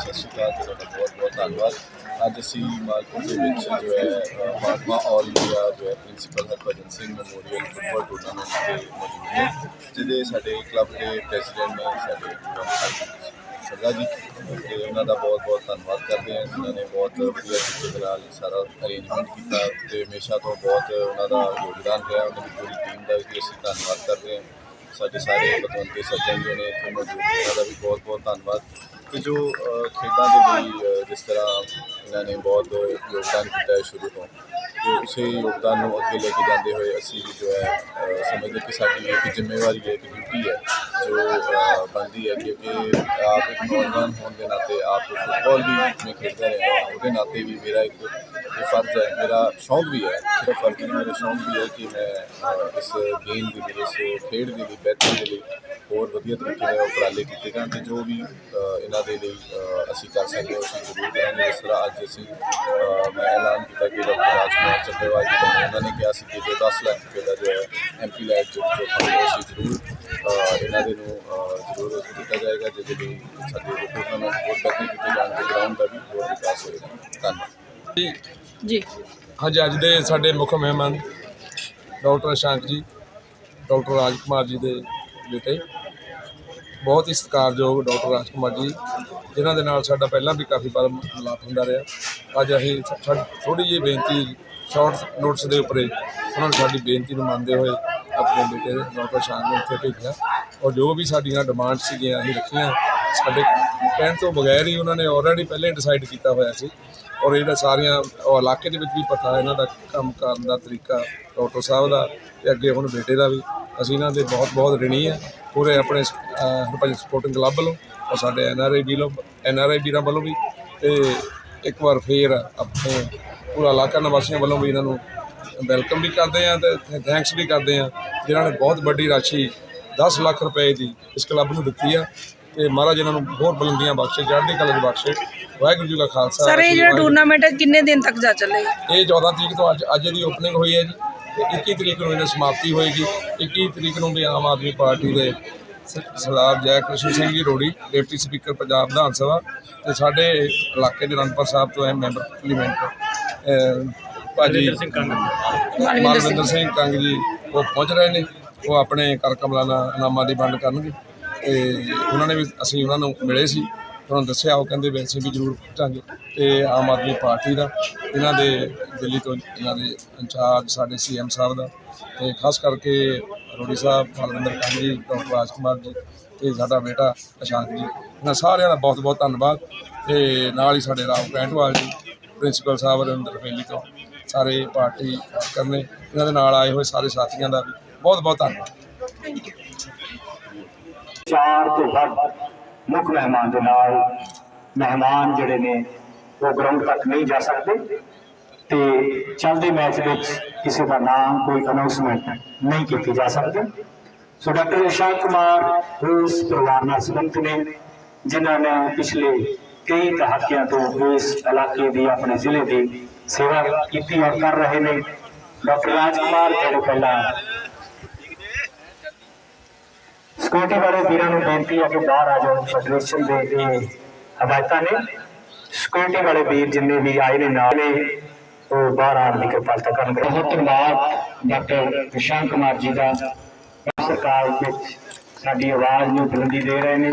ਸਤਿ ਸ਼੍ਰੀ ਅਕਾਲ ਤੇ ਤੁਹਾਡਾ ਬਹੁਤ ਬਹੁਤ ਧੰਨਵਾਦ। ਅੱਜ ਅਸੀਂ ਮਾਲਪੁਰ ਦੇ ਵਿੱਚ ਜੋ ਹੈ ਮਹਾਤਮਾ ਆਲ ਇੰਡੀਆ ਜੋ ਹੈ principal Harbhajan Singh memorial football tournament ਦੇ ਮੌਜੂਦ ਨੇ, ਜਿਹਦੇ ਸਾਡੇ ਕਲੱਬ ਦੇ ਪ੍ਰੈਜ਼ੀਡੈਂਟ ਨੇ ਸਾਡੇ ਗੁਰਮ ਸਰਦਾਰ ਜੀ, ਤੇ ਉਹਨਾਂ ਦਾ ਬਹੁਤ ਬਹੁਤ ਧੰਨਵਾਦ ਕਰਦੇ ਹਾਂ। ਜਿਨ੍ਹਾਂ ਨੇ ਬਹੁਤ ਵਧੀਆ ਤਰੀਕੇ ਦੇ ਨਾਲ ਸਾਰਾ ਅਰੇਂਜਮੈਂਟ ਕੀਤਾ ਤੇ ਹਮੇਸ਼ਾ ਤੋਂ ਬਹੁਤ ਉਹਨਾਂ ਦਾ ਯੋਗਦਾਨ ਰਿਹਾ। ਉਹਨਾਂ ਦੀ ਪੂਰੀ ਟੀਮ ਦਾ ਵੀ ਅਸੀਂ ਧੰਨਵਾਦ ਕਰਦੇ ਹਾਂ। ਸਾਡੇ ਸਾਰੇ ਪਤਵੰਤੇ ਸੱਜਣ ਜਿਹੜੇ ਨੇ ਇੱਥੇ ਮੌਜੂਦ ਉਹਨਾਂ ਦਾ ਵੀ ਬਹੁਤ ਬਹੁਤ ਧੰਨਵਾਦ। ਕਿ ਜੋ ਖੇਡਾਂ ਦੇ ਲਈ ਜਿਸ ਤਰ੍ਹਾਂ ਇਹਨਾਂ ਨੇ ਬਹੁਤ ਯੋਗਦਾਨ ਕੀਤਾ ਹੈ ਸ਼ੁਰੂ ਤੋਂ ਤੇ ਉਸੇ ਯੋਗਦਾਨ ਨੂੰ ਅੱਗੇ ਲੈ ਕੇ ਜਾਂਦੇ ਹੋਏ ਅਸੀਂ ਜੋ ਹੈ ਅ, ਸਮਝਦੇ ਕਿ ਸਾਡੀ ਇੱਕ ਜ਼ਿੰਮੇਵਾਰੀ ਹੈ ਇੱਕ ਡਿਊਟੀ ਹੈ। ਜੋ ਅ, ਬਣਦੀ ਹੈ ਕਿਉਂਕਿ ਆਪ ਇੱਕ ਨੌਜਵਾਨ ਹੋਣ ਦੇ ਨਾਤੇ ਆਪ ਫੁੱਟਬਾਲ ਵੀ ਮੈਂ ਖੇਡਦਾ ਰਿਹਾ ਹਾਂ ਉਹਦੇ ਨਾਤੇ ਵੀ ਮੇਰਾ ਇੱਕ ਇਹ ਫਰਜ਼ ਹੈ ਮੇਰਾ ਸ਼ੌਂਕ ਵੀ ਹੈ ਸਿਰਫ ਫਰਜ਼ ਨਹੀਂ ਮੇਰਾ ਸ਼ੌਂਕ ਵੀ ਹੈ ਕਿ ਮੈਂ ਅ, ਇਸ ਗੇਮ ਦੇ ਲਈ ਇਸ ਖੇਡ ਦੇ ਲਈ ਬਿਹਤਰੀ ਦੇ ਲਈ ਹੋਰ ਵਧੀਆ ਤਰੀਕੇ ਨਾਲ ਉਪਰਾਲੇ ਕੀਤੇ ਜਾਣ ਤੇ ਜੋ ਵੀ ਅ, ਇਹਨਾਂ ਦੇ ਲਈ ਅ, ਅਸੀਂ ਕਰ ਸਕਦੇ ਹਾਂ ਅਸੀਂ ਜ਼ਰੂਰ ਕਰਾਂਗੇ ਇਸ ਤਰ੍ਹਾਂ ਅੱਜ ਅਸੀਂ ਅ, ਮੈਂ ਐਲਾਨ ਕੀਤਾ ਕਿ ਡਾਕਟਰ ਰਾਜਕੁਮਾਰ ਚੱਬੇਵਾਲ ਜੀ ਨੇ ਉਹਨਾਂ ਨੇ ਕਿਹਾ ਸੀ ਕਿ ਜੋ 10 ਲੱਖ ਰੁਪਏ ਦਾ ਦੇ ਨੂੰ ਜ਼ਰੂਰ ਉਸ ਦਿੱਤਾ ਜਾਏਗਾ ਜਿਹਦੇ ਲਈ ਸਾਡੇ ਟੂਰਨਾਮੈਂਟ ਹੋਰ ਬਿਹਤਰ ਕੀਤੇ ਜਾਣ ਤੇ ਗਰਾਊਂਡ ਦਾ ਵੀ ਹੋਰ ਵਿਕਾਸ ਹੋਏਗਾ। ਧੰਨਵਾਦ। ਜੀ। ਜੀ। ਹਾਂਜੀ ਅੱਜ ਦੇ ਸਾਡੇ ਮੁੱਖ ਮਹਿਮਾਨ ਡਾਕਟਰ ਸ਼ਾਂਕ ਜੀ ਡਾਕਟਰ ਰਾਜਕੁਮਾਰ ਜੀ ਦੇ ਬੇਟੇ। ਬਹੁਤ ਹੀ ਸਤਿਕਾਰਯੋਗ ਡਾਕਟਰ ਰਾਜਕੁਮਾਰ ਜੀ ਜਿਨ੍ਹਾਂ ਦੇ ਨਾਲ ਸਾਡਾ ਪਹਿਲਾਂ ਵੀ ਕਾਫੀ ਵਾਰ ਮਿਲਾਪ ਹੁੰਦਾ ਰਿਹਾ। ਅੱਜ ਅਸੀਂ ਥੋੜੀ ਜਿਹੀ ਬੇਨਤੀ ਸ਼ਾਰਟ ਨੋਟਸ ਦੇ ਉੱਪਰ ਉਹਨਾਂ ਨੇ ਸਾਡੀ ਬੇਨਤੀ ਨੂੰ ਮੰਨਦੇ ਹੋਏ ਆਪਣੇ ਬੇਟੇ ਡਾਕਟਰ ਸ਼ਾਂਕ ਨੂੰ ਇੱਥੇ ਭੇਜਿਆ। ਔਰ ਜੋ ਵੀ ਸਾਡੀਆਂ ਡਿਮਾਂਡ ਸੀਗੀਆਂ ਅਸੀਂ ਰੱਖੀਆਂ, ਸਾਡੇ ਕਹਿਣ ਤੋਂ ਬਗੈਰ ਹੀ ਉਹਨਾਂ ਨੇ ਆਲਰੇਡੀ ਪਹਿਲੇ ਡਿਸਾਈਡ ਕੀਤਾ ਹੋਇਆ ਸੀ। ਔਰ ਇਹਦਾ ਸਾਰੀਆਂ ਉਹ ਇਲਾਕੇ ਦੇ ਵਿੱਚ ਵੀ ਪਤਾ ਇਹਨਾਂ ਦਾ ਕੰਮ ਕਰਨ ਦਾ ਤਰੀਕਾ, ਡਾਕਟਰ ਸਾਹਿਬ ਦਾ ਤੇ ਅੱਗੇ ਹੁਣ ਬੇਟੇ ਦਾ ਵੀ। ਅਸੀਂ ਇਹਨਾਂ ਦੇ ਬਹੁਤ ਬਹੁਤ ਰਿਣੀ ਆ ਪੂਰੇ ਆਪਣੇ ਹਰਪੰਜ ਸਪੋਰਟਿੰਗ ਕਲੱਬ ਵੱਲੋਂ ਔਰ ਸਾਡੇ ਐਨ ਆਰ ਆਈ ਵੱਲੋਂ ਐਨ ਆਰ ਆਈ ਵੀਰਾਂ ਵੱਲੋਂ ਵੀ। ਤੇ ਇੱਕ ਵਾਰ ਫੇਰ ਆਪਣੇ ਪੂਰਾ ਇਲਾਕਾ ਨਿਵਾਸੀਆਂ ਵੱਲੋਂ ਵੀ ਇਹਨਾਂ ਨੂੰ ਵੈਲਕਮ ਵੀ ਕਰਦੇ ਆ ਤੇ ਥੈਂਕਸ ਵੀ ਕਰਦੇ ਆ ਜਿਨ੍ਹਾਂ ਨੇ ਬਹੁਤ ਵੱਡੀ ਰਾਸ਼ੀ 10 ਲੱਖ ਰੁਪਏ ਦੀ ਇਸ ਕਲੱਬ ਨੂੰ ਦਿੱਤੀ ਆ ਤੇ ਮਹਾਰਾਜ ਇਹਨਾਂ ਨੂੰ ਹੋਰ ਬੁਲੰਦੀਆਂ ਬਖਸ਼ੇ ਚੜ੍ਹਦੀ ਕਲਾ ਦੀ ਬਖਸ਼ੇ। ਵਾਹਿਗੁਰੂ ਜੀ ਕਾ ਖਾਲਸਾ ਸਰ ਇਹ ਜਿਹੜਾ ਟੂਰਨਾਮੈਂਟ ਹੈ ਕਿੰਨੇ ਦਿਨ ਤੱਕ ਜਾ ਚੱਲੇਗਾ ਇਹ 14 ਤਰੀਕ ਤੋਂ ਅੱਜ ਅੱਜ ਦੀ ਓਪਨਿੰਗ ਹੋਈ ਹੈ ਜੀ ਤੇ 21 ਤਰੀਕ ਨੂੰ ਇਹਦੀ ਸਮਾਪਤੀ ਹੋਏਗੀ। 21 ਤਰੀਕ ਨੂੰ ਵੀ ਆਮ ਆਦਮੀ ਪਾਰਟੀ ਦੇ ਸਰਦਾਰ ਜੈ ਕ੍ਰਿਸ਼ਨ ਸਿੰਘ ਜੀ ਰੋੜੀ ਡਿਪਟੀ ਸਪੀਕਰ ਪੰਜਾਬ ਵਿਧਾਨ ਸਭਾ ਤੇ ਸਾਡੇ ਇਲਾਕੇ ਦੇ ਰਣਪੁਰ ਸਾਹਿਬ ਤੋਂ ਹੈ ਮੈਂਬਰ ਪਾਰਲੀਮੈਂਟ ਭਾਜੀ ਮਾਲਵਿੰਦਰ ਸਿੰਘ ਕੰਗ ਜੀ ਉਹ ਪਹੁੰਚ ਰਹੇ ਨੇ। ਉਹ ਆਪਣੇ ਕਰ ਕਮਲਾਨਾ ਇਨਾਮਾਂ ਦੀ ਵੰਡ ਕਰਨਗੇ। ਤੇ ਉਹਨਾਂ ਨੇ ਵੀ ਅਸੀਂ ਉਹਨਾਂ ਨੂੰ ਮਿਲੇ ਸੀ, ਉਹਨਾਂ ਨੂੰ ਦੱਸਿਆ, ਉਹ ਕਹਿੰਦੇ ਵੀ ਅਸੀਂ ਵੀ ਜ਼ਰੂਰ ਪਹੁੰਚਾਂਗੇ ਤੇ ਆਮ ਆਦਮੀ ਪਾਰਟੀ ਦਾ, ਇਹਨਾਂ ਦੇ ਦਿੱਲੀ ਤੋਂ ਇਹਨਾਂ ਦੇ ਇੰਚਾਰਜ ਸਾਡੇ ਸੀਐਮ ਸਾਹਿਬ ਦਾ। ਤੇ ਖਾਸ ਕਰਕੇ ਰੋੜੀ ਸਾਹਿਬ ਮਾਲਵਿੰਦਰ ਕੰਗ ਜੀ, ਡਾਕਟਰ ਰਾਜ ਕੁਮਾਰ ਜੀ ਤੇ ਸਾਡਾ ਬੇਟਾ ਅਸ਼ਾਂਕ ਜੀ, ਇਹਨਾਂ ਸਾਰਿਆਂ ਦਾ ਬਹੁਤ ਬਹੁਤ ਧੰਨਵਾਦ। ਤੇ ਨਾਲ ਹੀ ਸਾਡੇ ਰਾਮ ਕੈਂਟਵਾਲ ਜੀ, ਪ੍ਰਿੰਸੀਪਲ ਸਾਹਿਬ ਰਵਿੰਦਰ ਰਵੇਲੀ ਤੋਂ। ਸਾਰੇ ਪਾਰਟੀ ਵਰਕਰ ਨੇ ਇਹਨਾਂ ਦੇ ਨਾਲ ਆਏ ਹੋਏ ਸਾਰੇ ਸਾਥੀਆਂ ਦਾ ਵੀ ਬਹੁਤ ਬਹੁਤ ਧੰਨਵਾਦ। ਚਾਰ ਤੋਂ ਵੱਧ ਮੁੱਖ ਮਹਿਮਾਨ ਦੇ ਨਾਲ ਮਹਿਮਾਨ ਜਿਹੜੇ ਨੇ, ਉਹ ਗਰਾਊਂਡ ਤੱਕ ਨਹੀਂ ਜਾ ਸਕਦੇ ਤੇ ਚੱਲਦੇ ਮੈਚ ਵਿੱਚ ਕਿਸੇ ਦਾ ਨਾਮ ਕੋਈ ਅਨਾਉਂਸਮੈਂਟ ਨਹੀਂ ਕੀਤੀ ਜਾ ਸਕਦੀ। ਸੋ ਡਾਕਟਰ ਇਸ਼ਾਕ ਕੁਮਾਰ ਉਸ ਪਰਿਵਾਰ ਨਾਲ ਸੰਬੰਧਿਤ ਨੇ, ਜਿਨ੍ਹਾਂ ਨੇ ਪਿਛਲੇ ਕਈ ਦਹਾਕਿਆਂ ਤੋਂ ਇਸ ਇਲਾਕੇ ਦੀ ਆਪਣੇ ਜ਼ਿਲ੍ਹੇ ਦੀ ਸੇਵਾ ਕੀਤੀ ਔਰ ਕਰ ਰਹੇ ਨੇ। ਡਾਕਟਰ ਰਾਜਕੁਮਾਰ ਜਿਹੜੇ ਪਹਿਲਾਂ ਸਿਕਿਉਰਿਟੀ ਵਾਲੇ ਵੀਰਾਂ ਨੂੰ ਬੇਨਤੀ ਹੈ ਕਿ ਬਾਹਰ ਆ ਜਾਓ ਫੈਡਰੇਸ਼ਨ ਦੇ ਇਹ ਹਦਾਇਤਾਂ ਨੇ। ਸਿਕਿਉਰਿਟੀ ਵਾਲੇ ਵੀਰ ਜਿੰਨੇ ਵੀ ਆਏ ਨੇ ਨਾਲ ਨੇ, ਉਹ ਬਾਹਰ ਆਉਣ ਦੀ ਕਿਰਪਾਲਤਾ ਕਰਨਗੇ। ਬਹੁਤ ਧੰਨਵਾਦ ਡਾਕਟਰ ਵਿਸ਼ਾਂਕ ਕੁਮਾਰ ਜੀ ਦਾ। ਸਰਕਾਰ ਵਿੱਚ ਸਾਡੀ ਆਵਾਜ਼ ਨੂੰ ਬੁਲੰਦੀ ਦੇ ਰਹੇ ਨੇ।